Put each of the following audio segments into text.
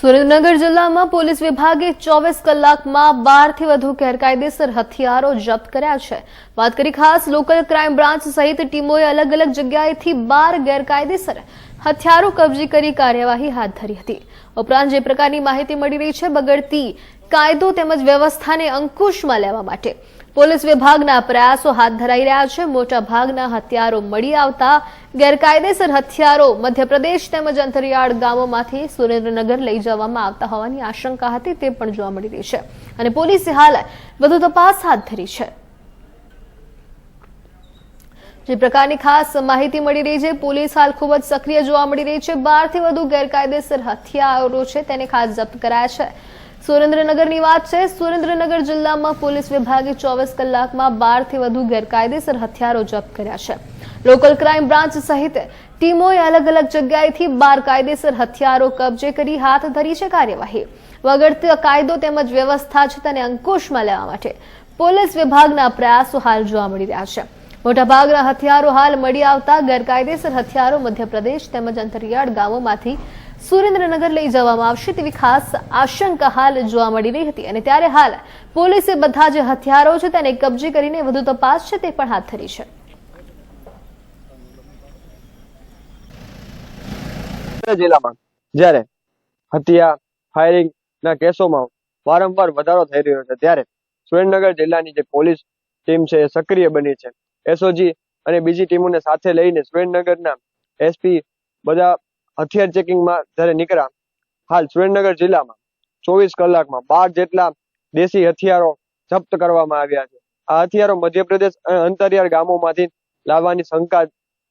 સુરેન્દ્રનગર જિલ્લામાં પોલીસ વિભાગે ચોવીસ કલાકમાં બારથી વધુ ગેરકાયદેસર હથિયારો જપ્ત કર્યા છે. વાત કરી ખાસ લોકલ ક્રાઇમ બ્રાન્ચ સહિત ટીમોએ અલગ અલગ જગ્યાએથી બાર ગેરકાયદેસર હથિયારો કબજે કરી કાર્યવાહી હાથ ધરી હતી. ઉપરાંત જે પ્રકારની માહિતી મળી રહી છે, બગડતી કાયદો તેમજ વ્યવસ્થાને અંકુશમાં લેવા માટે. પોલીસ વિભાગના પ્રયાસો હાથ ધરાઈ રહ્યા છે. મોટા ભાગના હથિયારો મળી આવતા ગેરકાયદેસર હથિયારો મધ્યપ્રદેશ તેમજ અંતરિયાળ ગામોમાંથી સુરેન્દ્રનગર લઈ જવામાં આવતા હોવાની આશંકા હતી, તે પણ જોવા મળી રહી છે. અને પોલીસે હાલ વધુ તપાસ હાથ ધરી છે. જે પ્રકારની ખાસ માહિતી મળી રહી છે, પોલીસ હાલ ખૂબ જ સક્રિય જોવા મળી રહી છે. બારથી વધુ ગેરકાયદેસર હથિયારો છે, તેને ખાસ જપ્ત કરાયા છે. સુરેન્દ્રનગરની વાત છે. સુરેન્દ્રનગર જિલ્લામાં પોલીસ વિભાગે ચોવીસ કલાકમાં બારથી વધુ ગેરકાયદેસર હથિયારો જપ્ત કર્યા છે. લોકલ ક્રાઇમ બ્રાન્ચ સહિત ટીમોએ અલગ અલગ જગ્યાએથી બાર કાયદેસર હથિયારો કબજે કરી હાથ ધરી છે કાર્યવાહી. વગડતો કાયદો તેમજ વ્યવસ્થા છે તેને અંકુશમાં લેવા માટે પોલીસ વિભાગના પ્રયાસો હાલ જોવા મળી રહ્યા છે. મોટાભાગના હથિયારો હાલ મળી આવતા ગેરકાયદેસર હથિયારો મધ્યપ્રદેશ તેમજ અંતરિયાળ ગામોમાંથી સુરેન્દ્રનગર લઈ જવામાં આવશે તેવી ખાસ આશંકા હાલ જોવા મળી રહી હતી. અને ત્યારે હાલ પોલીસે બધા જે હથિયારો છે તેને કબજે કરીને વધુ તપાસ છે તે પણ હાથ ધરી છે. જિલ્લામાં જ્યારે હત્યા ફાયરિંગ ના કેસોમાં વારંવાર વધારો થઈ રહ્યો છે, ત્યારે સુરેન્દ્રનગર જિલ્લાની જે પોલીસ ટીમ છે એ સક્રિય બની છે. એસઓજી અને બીજી ટીમોને સાથે લઈને સુરેન્દ્રનગરના એસપી બધા હથિયાર ચેકિંગમાં જ્યારે નીકળ્યા, હાલ સુરેન્દ્રનગર જિલ્લામાં ચોવીસ કલાકમાં બાર જેટલા દેશી હથિયારો જપ્ત કરવામાં આવ્યા છે. આ હથિયારો મધ્યપ્રદેશ અને અંતરિયાળ ગામોમાંથી લાવવાની શંકા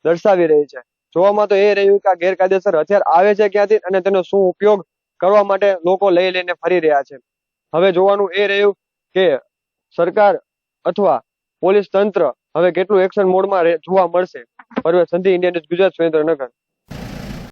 દર્શાવી રહી છે. જોવામાં તો એ રહ્યું કે આ ગેરકાયદેસર હથિયાર આવે છે ક્યાંથી અને તેનો શું ઉપયોગ કરવા માટે લોકો લઈ લઈને ફરી રહ્યા છે. હવે જોવાનું એ રહ્યું કે સરકાર અથવા પોલીસ તંત્ર હવે કેટલું એક્શન મોડમાં જોવા મળશે. પરવેશ સંધિ ઇન્ડિયા ન્યૂઝ ગુજરાત સુરેન્દ્રનગર.